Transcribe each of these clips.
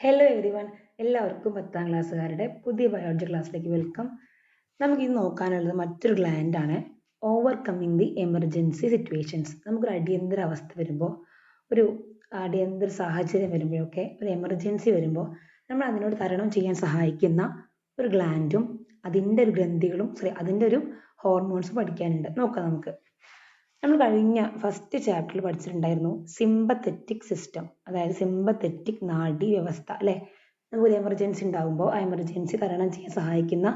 Hello every one എല്ലാവർക്കും പത്താം ക്ലാസ്സുകാരുടെ പുതിയ ബയോളജി ക്ലാസ്സിലേക്ക് വെൽക്കം നമുക്ക് ഇന്ന് നോക്കാനുള്ളത് മറ്റൊരു ഗ്ലാൻഡ് ആണ്. ഓവർകമ്മിങ് ദി എമർജൻസി സിറ്റുവേഷൻസ് നമുക്കൊരു അടിയന്തര അവസ്ഥ വരുമ്പോൾ ഒരു അടിയന്തര സാഹചര്യം വരുമ്പോഴൊക്കെ ഒരു എമർജൻസി വരുമ്പോൾ നമ്മൾ അതിനോട് തരണം ചെയ്യാൻ സഹായിക്കുന്ന ഒരു ഗ്ലാൻഡും അതിന്റെ ഒരു ഗ്രന്ഥികളും സോറി അതിന്റെ ഒരു ഹോർമോൺസും പഠിക്കാനുണ്ട്. നോക്കാം നമുക്ക്. നമ്മൾ കഴിഞ്ഞ ഫസ്റ്റ് ചാപ്റ്ററിൽ പഠിച്ചിട്ടുണ്ടായിരുന്നു സിമ്പത്തറ്റിക് സിസ്റ്റം അതായത് സിമ്പത്തറ്റിക് നാഡി വ്യവസ്ഥ അല്ലേ നമുക്കൊരു എമർജൻസി ഉണ്ടാകുമ്പോൾ ആ എമർജൻസി തരണം ചെയ്യാൻ സഹായിക്കുന്ന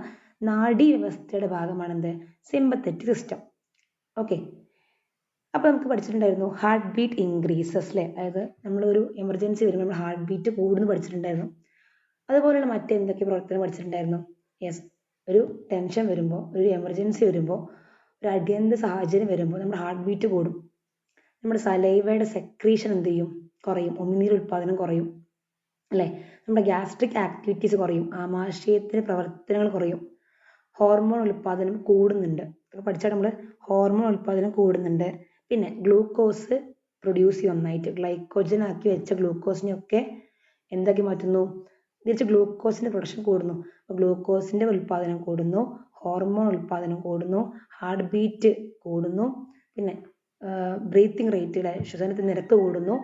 നാഡി വ്യവസ്ഥയുടെ ഭാഗമാണ് എന്ത് സിമ്പത്തറ്റിക് സിസ്റ്റം ഓക്കെ അപ്പോൾ നമുക്ക് പഠിച്ചിട്ടുണ്ടായിരുന്നു ഹാർട്ട് ബീറ്റ് ഇൻക്രീസസ് അല്ലേ അതായത് നമ്മളൊരു എമർജൻസി വരുമ്പോൾ നമ്മൾ ഹാർട്ട് ബീറ്റ് കൂടുന്നു പഠിച്ചിട്ടുണ്ടായിരുന്നു. അതുപോലെയുള്ള മറ്റെന്തൊക്കെ പ്രവർത്തനം പഠിച്ചിട്ടുണ്ടായിരുന്നു? യെസ് ഒരു ടെൻഷൻ വരുമ്പോൾ ഒരു എമർജൻസി വരുമ്പോൾ ഒരു അടിയന്ത സാഹചര്യം വരുമ്പോൾ നമ്മുടെ ഹാർട്ട് ബീറ്റ് കൂടും. നമ്മുടെ സലൈവയുടെ സെക്രീഷൻ എന്ത് ചെയ്യും? കുറയും. ഉമിനീർ ഉൽപ്പാദനം കുറയും. അല്ലേ? നമ്മുടെ ഗ്യാസ്ട്രിക് ആക്ടിവിറ്റീസ് കുറയും. ആമാശയത്തിന് പ്രവർത്തനങ്ങൾ കുറയും. ഹോർമോൺ ഉൽപ്പാദനം കൂടുന്നുണ്ട്. പഠിച്ചാൽ നമ്മൾ ഹോർമോൺ ഉൽപ്പാദനം കൂടുന്നുണ്ട്. പിന്നെ ഗ്ലൂക്കോസ് പ്രൊഡ്യൂസ് ചെയ്യും ഒന്നായിട്ട് ഗ്ലൈക്കോജൻ ആക്കി വെച്ച ഗ്ലൂക്കോസിനെയൊക്കെ എന്താക്കി മാറ്റുന്നു? തിരിച്ച് ഗ്ലൂക്കോസിന്റെ പ്രൊഡക്ഷൻ കൂടുന്നു. ഗ്ലൂക്കോസിന്റെ ഉൽപ്പാദനം കൂടുന്നു. ഹോർമോൺ ഉൽപ്പാദനം കൂടുന്നു ഹാർട്ട് ബീറ്റ് കൂടുന്നു പിന്നെ ബ്രീത്തിങ് റേറ്റ് ശ്വസനത്തിന്റെ നിരക്ക് കൂടുന്നു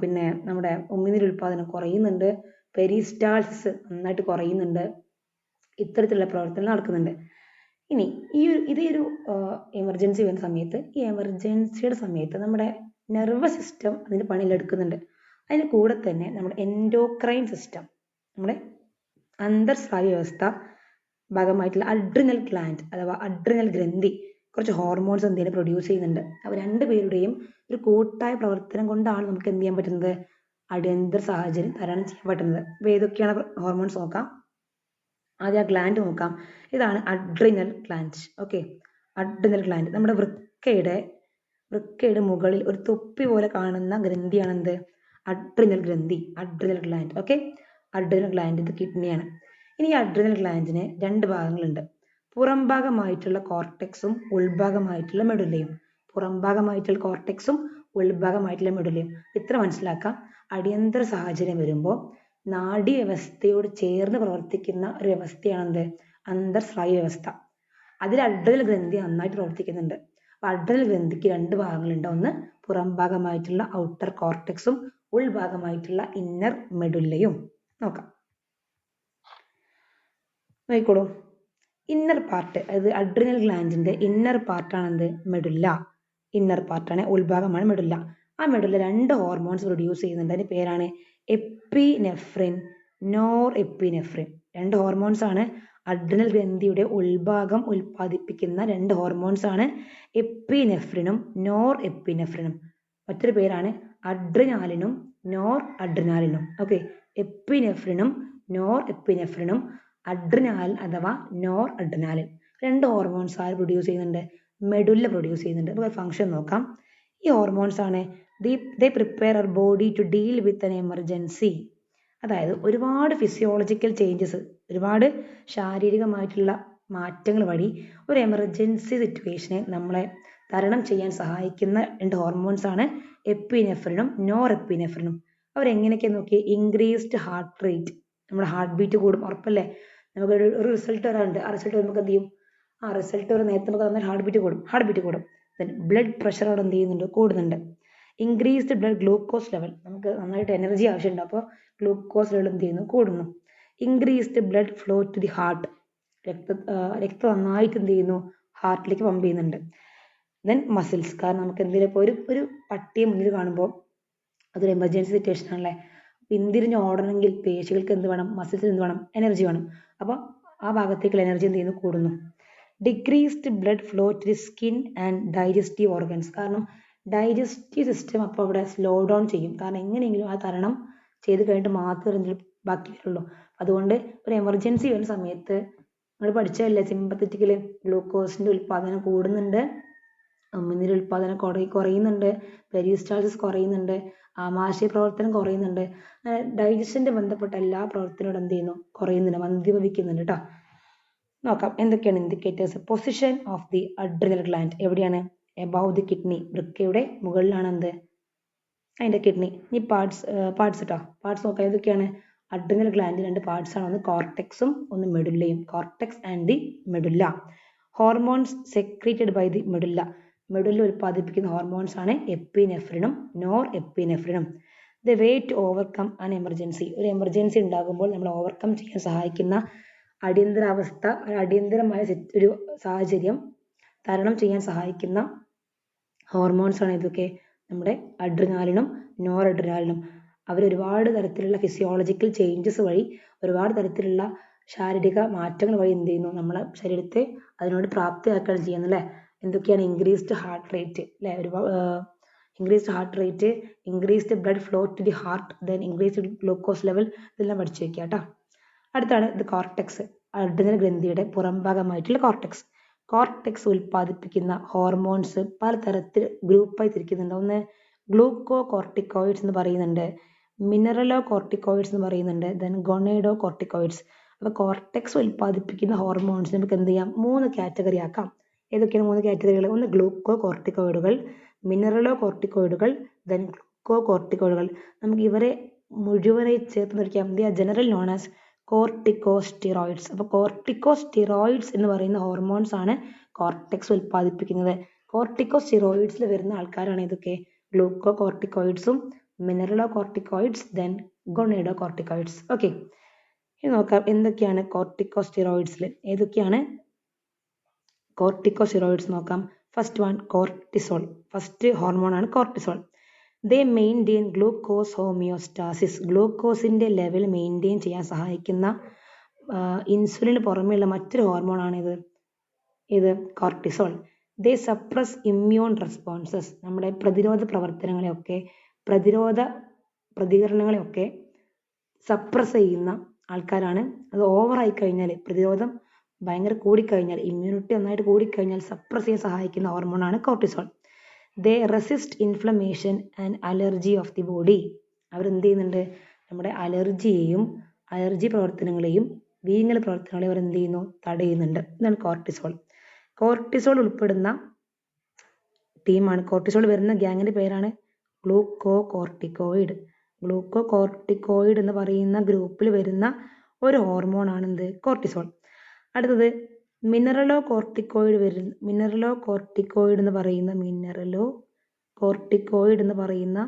പിന്നെ നമ്മുടെ ഉമിനീർ ഉൽപ്പാദനം കുറയുന്നുണ്ട് പെരിസ്റ്റാൾസ് നന്നായിട്ട് കുറയുന്നുണ്ട് ഇത്തരത്തിലുള്ള പ്രവർത്തനം നടക്കുന്നുണ്ട്. ഇനി ഈ ഒരു ഇതേ ഒരു എമർജൻസി വരുന്ന സമയത്ത് ഈ എമർജൻസിയുടെ സമയത്ത് നമ്മുടെ നെർവസ് സിസ്റ്റം അതിന്റെ പണിയിലെടുക്കുന്നുണ്ട് അതിന് കൂടെ തന്നെ നമ്മുടെ എൻഡോക്രൈൻ സിസ്റ്റം നമ്മുടെ അന്തർസ്രാവ്യ വ്യവസ്ഥ ഭാഗമായിട്ടുള്ള അഡ്രിനൽ ഗ്ലാൻഡ് അഥവാ അഡ്രിനൽ ഗ്രന്ഥി കുറച്ച് ഹോർമോൺസ് എന്തെങ്കിലും പ്രൊഡ്യൂസ് ചെയ്യുന്നുണ്ട്. അപ്പോൾ രണ്ട് പേരുടെയും ഒരു കൂട്ടായ പ്രവർത്തനം കൊണ്ടാണ് നമുക്ക് എന്ത് ചെയ്യാൻ പറ്റുന്നത്? അടിയന്തര സാഹചര്യം തരണം ചെയ്യാൻ പറ്റുന്നത്. അപ്പോൾ ഏതൊക്കെയാണ് ഹോർമോൺസ് നോക്കാം? ആദ്യം ആ ഗ്ലാൻഡ് നോക്കാം. ഇതാണ് adrenal gland okay adrenal gland നമ്മുടെ വൃക്കയുടെ വൃക്കയുടെ മുകളിൽ ഒരു തൊപ്പി പോലെ കാണുന്ന ഗ്രന്ഥിയാണ് എന്ത് അഡ്രിനൽ ഗ്രന്ഥി adrenal gland okay adrenal gland ഇത് കിഡ്നിയാണ് ഇനി അഡ്രിനൽ ഗ്ലാൻഡിന് രണ്ട് ഭാഗങ്ങളുണ്ട്. പുറംഭാഗമായിട്ടുള്ള കോർട്ടെക്സും ഉൾഭാഗമായിട്ടുള്ള മെഡുലയും പുറംഭാഗമായിട്ടുള്ള കോർട്ടെക്സും ഉൾഭാഗമായിട്ടുള്ള മെഡുലയും ഇത്ര മനസ്സിലാക്കാം. അടിയന്തര സാഹചര്യം വരുമ്പോൾ നാഡി വ്യവസ്ഥയോട് ചേർന്ന് പ്രവർത്തിക്കുന്ന ഒരു വ്യവസ്ഥയാണെന്ത്? അന്തർസ്രായ വ്യവസ്ഥ. അതിൽ അഡ്രിനൽ ഗ്രന്ഥി നന്നായിട്ട് പ്രവർത്തിക്കുന്നുണ്ട്. അപ്പൊ അഡ്രിനൽ ഗ്രന്ഥിക്ക് രണ്ട് ഭാഗങ്ങളുണ്ട്. ഒന്ന് പുറംഭാഗമായിട്ടുള്ള ഔട്ടർ കോർട്ടെക്സും ഉൾഭാഗമായിട്ടുള്ള ഇന്നർ മെഡുല്ലയും നോക്കാം. നോക്കിക്കോളൂ. ഇന്നർ പാർട്ട് അതായത് അഡ്രിനൽ ഗ്ലാൻഡിന്റെ ഇന്നർ പാർട്ടാണ് എന്ത് മെഡുല്ല ഇന്നർ പാർട്ടാണ് ഉൾഭാഗമാണ് മെഡുല്ല ആ മെഡുല്ല രണ്ട് ഹോർമോൺസ് പ്രൊഡ്യൂസ് ചെയ്യുന്നുണ്ട്. അതിന്റെ പേരാണ് എപ്പിനെഫ്രിൻ നോർ എപ്പിനെഫ്രിൻ രണ്ട് ഹോർമോൺസ് ആണ് അഡ്രിനൽ ഗ്രന്ഥിയുടെ ഉൾഭാഗം ഉൽപ്പാദിപ്പിക്കുന്ന രണ്ട് ഹോർമോൺസ് ആണ് എപ്പിനെഫ്രിനും നോർ എപ്പിനെഫ്രിനും മറ്റൊരു പേരാണ് അഡ്രിനാലിനും നോർ അഡ്രിനാലിനും ഓക്കെ എപ്പിനെഫ്രിനും നോർ എപ്പിനെഫ്രിനും അഡ്രിനാലിൻ അഥവാ നോർ അഡ്രിനാലിൻ രണ്ട് ഹോർമോൺസ് ആര് പ്രൊഡ്യൂസ് ചെയ്യുന്നുണ്ട്? മെഡുല്ല പ്രൊഡ്യൂസ് ചെയ്യുന്നുണ്ട്. നമുക്ക് ഫംഗ്ഷൻ നോക്കാം. ഈ ഹോർമോൺസ് ആണ് the they prepare our body to deal with an emergency അതായത് ഒരുപാട് ഫിസിയോളജിക്കൽ ചേഞ്ചസ് ഒരുപാട് ശാരീരികമായിട്ടുള്ള മാറ്റങ്ങൾ വഴി ഒരു എമർജൻസി സിറ്റുവേഷനെ നമ്മളെ തരണം ചെയ്യാൻ സഹായിക്കുന്ന രണ്ട് ഹോർമോൺസ് ആണ് എപ്പിനെഫ്രിനും നോർ എപ്പിനെഫ്രിനും അവരെങ്ങനെയൊക്കെ നോക്കി? ഇൻക്രീസ്ഡ് ഹാർട്ട് റേറ്റ് നമ്മുടെ ഹാർട്ട് ബീറ്റ് കൂടും ഉറപ്പല്ലേ? നമുക്ക് ഒരു റിസൾട്ട് വരാറുണ്ട് ആ റിസൾട്ട് നമുക്ക് എന്ത് ചെയ്യും ആ റിസൾട്ട് വരെ നേരത്തെ നമുക്ക് തന്നാൽ ഹാർട്ട് ബീറ്റ് കൂടും. ഹാർട്ട് ബീറ്റ് കൂടും. ദെൻ ബ്ലഡ് പ്രഷർ അവിടെ എന്ത് ചെയ്യുന്നുണ്ട്? കൂടുന്നുണ്ട്. ഇൻക്രീസ്ഡ് ബ്ലഡ് ഗ്ലൂക്കോസ് ലെവൽ നമുക്ക് നന്നായിട്ട് എനർജി ആവശ്യമുണ്ട്. അപ്പോൾ ഗ്ലൂക്കോസ് ലെവൽ എന്ത് ചെയ്യുന്നു? കൂടുന്നു. Increased blood flow to the heart രക്ത രക്തം നന്നായിട്ട് എന്ത് ചെയ്യുന്നു? ഹാർട്ടിലേക്ക് പമ്പ് ചെയ്യുന്നുണ്ട്. ദെൻ മസിൽസ് കാരണം നമുക്ക് എന്തെങ്കിലും ഇപ്പോൾ ഒരു ഒരു പട്ടിയെ മുന്നിൽ കാണുമ്പോൾ അതൊരു എമർജൻസി സിറ്റുവേഷൻ ആണല്ലേ? പിന്തിരിഞ്ഞ് ഓടണമെങ്കിൽ പേശികൾക്ക് എന്ത് വേണം? മസിൽസിന് എന്ത് വേണം? എനർജി വേണം. അപ്പോൾ ആ ഭാഗത്തേക്കുള്ള എനർജി എന്ത് ചെയ്യുന്നു? കൂടുന്നു. Decreased blood flow to the skin and digestive organs കാരണം ഡൈജസ്റ്റീവ് സിസ്റ്റം അപ്പോൾ അവിടെ സ്ലോ ഡൗൺ ചെയ്യും. കാരണം എങ്ങനെയെങ്കിലും ആ തരണം ചെയ്ത് കഴിഞ്ഞിട്ട് മാത്രമേ എന്തെങ്കിലും ബാക്കി വരുള്ളൂ. അതുകൊണ്ട് ഒരു എമർജൻസി വരുന്ന സമയത്ത് നിങ്ങൾ പഠിച്ചതല്ലേ? സിമ്പത്തറ്റിക്കൽ ഗ്ലൂക്കോസിന്റെ ഉൽപ്പാദനം കൂടുന്നുണ്ട്. അമ്മിനീര് ഉൽപ്പാദനം കുറ കുറയുന്നുണ്ട്. പെരിസ്റ്റാൾസിസ് കുറയുന്നുണ്ട്. ആമാശയ പ്രവർത്തനം കുറയുന്നുണ്ട്. ഡൈജഷന്റെ ബന്ധപ്പെട്ട എല്ലാ പ്രവർത്തനങ്ങളും എന്ത് ചെയ്യുന്നു? കുറയുന്നുണ്ട് മന്ദിഭവിക്കുന്നുണ്ട് കേട്ടോ നോക്കാം എന്തൊക്കെയാണ് indicators position of the adrenal gland എവിടെയാണ്? എബവ് ദി കിഡ്നി വൃക്കയുടെ മുകളിലാണ് എന്ത്? അതിന്റെ കിഡ്നി ഇനി പാർട്സ് പാർട്സ് കേട്ടോ പാർട്സ് നോക്കാം ഏതൊക്കെയാണ്? അഡ്രിനൽ ഗ്ലാൻഡ് രണ്ട് പാർട്സ് ആണ്. ഒന്ന് കോർട്ടെക്സും ഒന്ന് മെഡുല്ലയും cortex and the medulla hormones secreted by the medulla medulla ഉൽപ്പാദിപ്പിക്കുന്ന ഹോർമോൺസ് ആണ് എപ്പിനെഫ്രിനും nor എപ്പിനെഫ്രിനും the way to overcome an emergency ഒരു എമർജൻസി ഉണ്ടാകുമ്പോൾ നമ്മൾ ഓവർകം ചെയ്യാൻ സഹായിക്കുന്ന അടിയന്തരാവസ്ഥ അടിയന്തരമായ ഒരു സാഹചര്യം തരണം ചെയ്യാൻ സഹായിക്കുന്ന ഹോർമോൺസ് ആണ് ഇതൊക്കെ. നമ്മുടെ അഡ്രിനാലിനും നോർ അഡ്രിനാലിനും അവർ ഒരുപാട് തരത്തിലുള്ള ഫിസിയോളജിക്കൽ ചേഞ്ചസ് വഴി ഒരുപാട് തരത്തിലുള്ള ശാരീരിക മാറ്റങ്ങൾ വഴി എന്ത് ചെയ്യുന്നു? നമ്മളെ ശരീരത്തെ അതിനോട് പ്രാപ്തിയാക്കുകയാണ് ചെയ്യുന്നത് അല്ലേ? എന്തൊക്കെയാണ് ഇൻക്രീസ്ഡ് ഹാർട്ട് റേറ്റ് അല്ലേ ഒരു increased heart rate increased blood flow to the heart then increased glucose level ഇതെല്ലാം പഠിച്ചു വെക്കുക കേട്ടോ അടുത്താണ് ഇത് കോർട്ടെക്സ് അഡ്രിനൽ ഗ്രന്ഥിയുടെ പുറംഭാഗമായിട്ടുള്ള കോർട്ടെക്സ് കോർട്ടെക്സ് ഉൽപ്പാദിപ്പിക്കുന്ന ഹോർമോൺസ് പലതരത്തിൽ ഗ്രൂപ്പായി തിരിക്കുന്നുണ്ട്. ഒന്ന് ഗ്ലൂക്കോ കോർട്ടിക്കോയിഡ്സ് എന്ന് പറയുന്നുണ്ട് മിനറലോ കോർട്ടിക്കോയിഡ്സ് എന്ന് പറയുന്നുണ്ട് ദെൻ ഗൊണേഡോ കോർട്ടിക്കോയിഡ്സ് അപ്പോൾ കോർട്ടെക്സ് ഉൽപ്പാദിപ്പിക്കുന്ന ഹോർമോൺസ് നമുക്ക് എന്ത് ചെയ്യാം? മൂന്ന് കാറ്റഗറി ആക്കാം. ഏതൊക്കെയാണ് മൂന്ന് കാറ്റഗറികൾ? ഒന്ന് ഗ്ലൂക്കോ കോർട്ടിക്കോയിഡുകൾ മിനറലോ കോർട്ടിക്കോയിഡുകൾ ദെൻ ഗ്ലൂക്കോ കോർട്ടിക്കോയിഡുകൾ നമുക്ക് ഇവരെ മുഴുവനായി ചേർത്ത് നിർത്തിക്കാം the general known as corticosteroids. അപ്പോൾ കോർട്ടിക്കോസ്റ്റിറോയിഡ്സ് എന്ന് പറയുന്ന ഹോർമോൺസ് ആണ് കോർട്ടെക്സ് ഉൽപ്പാദിപ്പിക്കുന്നത്. കോർട്ടിക്കോസ്റ്റിറോയിഡ്സിൽ വരുന്ന ആൾക്കാരാണ് ഇതൊക്കെ ഗ്ലൂക്കോ കോർട്ടിക്കോയിഡ്സും mineralocorticoids then gonadocorticoids okay. ഇനി നോക്കാം എന്തൊക്കെയാണ് കോർട്ടിക്കോസ്റ്റിറോയിഡ്സിൽ ഏതൊക്കെയാണ് കോർട്ടിക്കോസ്റ്റിറോയിഡ്സ് നോക്കാം. First one cortisol first hormone ആണ് cortisol they maintain glucose homeostasis ഗ്ലൂക്കോസിന്റെ level maintain ചെയ്യാൻ സഹായിക്കുന്ന ഇൻസുലിന് പുറമെയുള്ള മറ്റൊരു ഇത്. ഇത് cortisol they suppress immune responses നമ്മുടെ പ്രതിരോധ പ്രവർത്തനങ്ങളെയൊക്കെ പ്രതിരോധ പ്രതികരണങ്ങളെയൊക്കെ സപ്രസ് ചെയ്യുന്ന ആൾക്കാരാണ്. അത് ഓവറായി കഴിഞ്ഞാൽ പ്രതിരോധം ഭയങ്കര കൂടിക്കഴിഞ്ഞാൽ ഇമ്മ്യൂണിറ്റി നന്നായിട്ട് കൂടിക്കഴിഞ്ഞാൽ സപ്രസ് ചെയ്യാൻ സഹായിക്കുന്ന ഹോർമോണാണ് cortisol they resist inflammation and allergy of the body അവരെന്ത് ചെയ്യുന്നുണ്ട്? നമ്മുടെ അലർജിയെയും അലർജി പ്രവർത്തനങ്ങളെയും വീങ്ങൽ പ്രവർത്തനങ്ങളെയും അവർ എന്ത് ചെയ്യുന്നു? തടയുന്നുണ്ട്. ഇതാണ് കോർട്ടിസോൾ കോർട്ടിസോൾ ഉൾപ്പെടുന്ന ടീമാണ് കോർട്ടിസോൾ വരുന്ന ഗ്യാങ്ങിന്റെ പേരാണ് ഗ്ലൂക്കോ കോർട്ടിക്കോയിഡ് ഗ്ലൂക്കോ കോർട്ടിക്കോയിഡ് എന്ന് പറയുന്ന ഗ്രൂപ്പിൽ വരുന്ന ഒരു ഹോർമോണാണ് എന്ത് കോർട്ടിസോൾ അടുത്തത് മിനറലോ കോർട്ടിക്കോയിഡ് വരുന്ന മിനറലോ കോർട്ടിക്കോയിഡ് എന്ന് പറയുന്ന മിനറലോ കോർട്ടിക്കോയിഡ് എന്ന് പറയുന്ന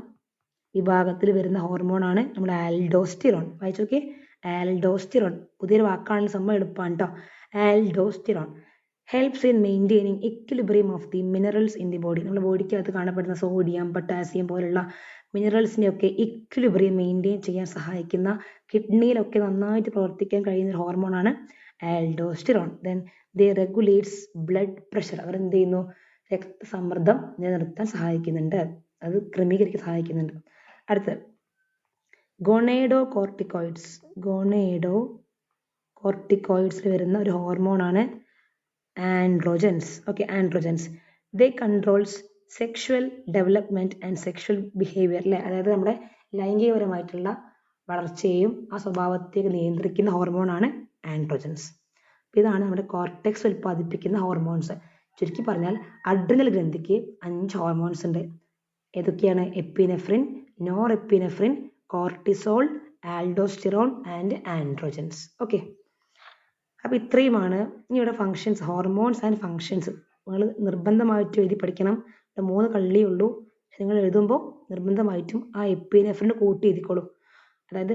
വിഭാഗത്തിൽ വരുന്ന ഹോർമോണാണ് നമ്മുടെ ആൽഡോസ്റ്റിറോൺ വായിച്ചു നോക്കിയേ ആൽഡോസ്റ്റിറോൺ പുതിയൊരു വാക്കാണ് സംഭവം എളുപ്പമാണ് കേട്ടോ aldosterone helps in maintaining equilibrium of the minerals in the body നമ്മുടെ ബോഡിക്കകത്ത് കാണപ്പെടുന്ന സോഡിയം പൊട്ടാസ്യം പോലുള്ള മിനറൽസിനെയൊക്കെ ഇക്വിലിബ്രിയം മെയിന്റെയിൻ ചെയ്യാൻ സഹായിക്കുന്ന കിഡ്നിയിലൊക്കെ നന്നായിട്ട് പ്രവർത്തിക്കാൻ കഴിയുന്ന ഒരു ഹോർമോണാണ് aldosterone then they regulates blood pressure അവർ എന്ത് ചെയ്യുന്നു? രക്തസമ്മർദ്ദം നിലനിർത്താൻ സഹായിക്കുന്നുണ്ട്. അത് ക്രമീകരിക്കാൻ സഹായിക്കുന്നുണ്ട്. അടുത്തത് ഗോണേഡോ കോർട്ടിക്കോയിഡ്സ് ഗോണേഡോ കോർട്ടിക്കോയിഡ്സിൽ വരുന്ന ഒരു ഹോർമോണാണ് androgens okay androgens they controls sexual development and sexual behaviour അല്ലേ അതായത് നമ്മുടെ ലൈംഗികപരമായിട്ടുള്ള വളർച്ചയെയും ആ സ്വഭാവത്തെ നിയന്ത്രിക്കുന്ന ഹോർമോണാണ് ആൻഡ്രോജൻസ് ഇതാണ് നമ്മുടെ കോർട്ടെക്സ് ഉൽപ്പാദിപ്പിക്കുന്ന ഹോർമോൺസ് ചുരുക്കി പറഞ്ഞാൽ അഡ്രിനൽ ഗ്രന്ഥിക്ക് അഞ്ച് ഹോർമോൺസ് ഉണ്ട്. ഏതൊക്കെയാണ്? Epinephrine norepinephrine cortisol aldosterone and androgens okay അപ്പോൾ ഇത്രയുമാണ് ഇനി ഇവിടെ ഫങ്ഷൻസ് ഹോർമോൺസ് ആൻഡ് ഫങ്ഷൻസ് നിങ്ങൾ നിർബന്ധമായിട്ട് എഴുതി പഠിക്കണം. മൂന്ന് കള്ളിയേ ഉള്ളൂ. നിങ്ങൾ എഴുതുമ്പോൾ നിർബന്ധമായിട്ടും ആ എപ്പിനെഫ്രിന് കൂട്ടി എഴുതിക്കോളൂ. അതായത്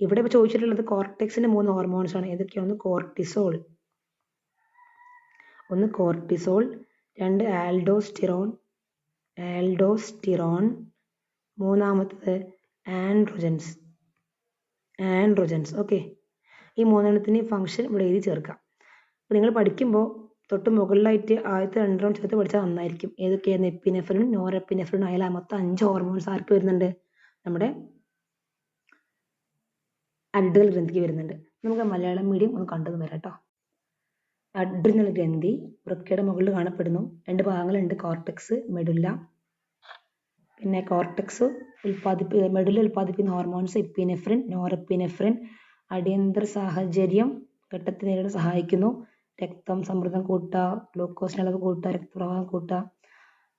ഇവിടെ ഇപ്പോൾ ചോദിച്ചിട്ടുള്ളത് കോർട്ടെക്സിന്റെ മൂന്ന് ഹോർമോൺസ് ആണ്. ഏതൊക്കെയാണ്? കോർട്ടിസോൾ ഒന്ന് കോർട്ടിസോൾ രണ്ട് ആൽഡോസ്റ്റിറോൺ ആൽഡോസ്റ്റിറോൺ മൂന്നാമത്തത് ആൻഡ്രോജൻസ് ആൻഡ്രോജൻസ് ഓക്കെ ഈ മൂന്നെണ്ണത്തിന് ഫംഗ്ഷൻ ഇവിടെ എഴുതി ചേർക്കാം. അപ്പോൾ നിങ്ങൾ പഠിക്കുമ്പോൾ തൊട്ട് മുകളിലായിട്ട് ആദ്യത്തെ രണ്ട് റൗണ്ട് ചേർത്ത് പഠിച്ചാൽ നന്നായിരിക്കും. ഏതൊക്കെയാണ് എപ്പിനെഫ്രിനും നോർ എപ്പിനെഫ്രിനും ആയാലും മൊത്തം അഞ്ച് ഹോർമോൺസ് ആർക്ക് വരുന്നുണ്ട്? നമ്മുടെ അഡ്രിനൽ ഗ്രന്ഥിക്ക് വരുന്നുണ്ട്. നമുക്ക് മലയാളം മീഡിയം ഒന്ന് കണ്ടെന്ന് വരാം കേട്ടോ അഡ്രിനൽ ഗ്രന്ഥി വൃക്കയുടെ മുകളിൽ കാണപ്പെടുന്നു. രണ്ട് ഭാഗങ്ങളുണ്ട്. കോർട്ടക്സ് മെഡുല്ല പിന്നെ കോർട്ടക്സ് ഉൽപ്പാദിപ്പി മെഡുല്ല ഉൽപ്പാദിപ്പിക്കുന്ന ഹോർമോൺസ് എപ്പിനെഫ്രിൻ നോറെപ്പിനെഫ്രിൻ അടിയന്തര സാഹചര്യം ഘട്ടത്തിൽ നേരിടാൻ സഹായിക്കുന്നു. രക്തം സമ്മർദ്ദം കൂട്ടുക ഗ്ലൂക്കോസിന്റെ അളവ് കൂട്ടുക രക്തപ്രവാഹം കൂട്ടുക.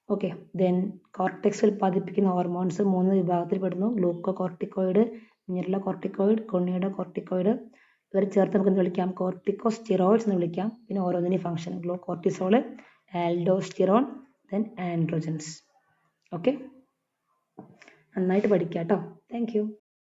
ഓക്കെ ദെൻ കോർട്ടെക്സ് ഉൽപ്പാദിപ്പിക്കുന്ന ഹോർമോൺസ് മൂന്ന് വിഭാഗത്തിൽ പെടുന്നു. ഗ്ലൂക്കോ കോർട്ടിക്കോയിഡ് മിനറലോ കോർട്ടിക്കോയിഡ് കൊണ്ണിയുടെ കോർട്ടിക്കോയിഡ് ഇവർ ചേർത്ത് നമുക്ക് എന്ത് വിളിക്കാം? കോർട്ടിക്കോ സ്റ്റിറോയിഡ്സ് എന്ന് വിളിക്കാം. പിന്നെ ഓരോന്നിന്റെ function glow cortisol aldosterone then androgens okay നന്നായിട്ട് പഠിക്കാം കേട്ടോ താങ്ക്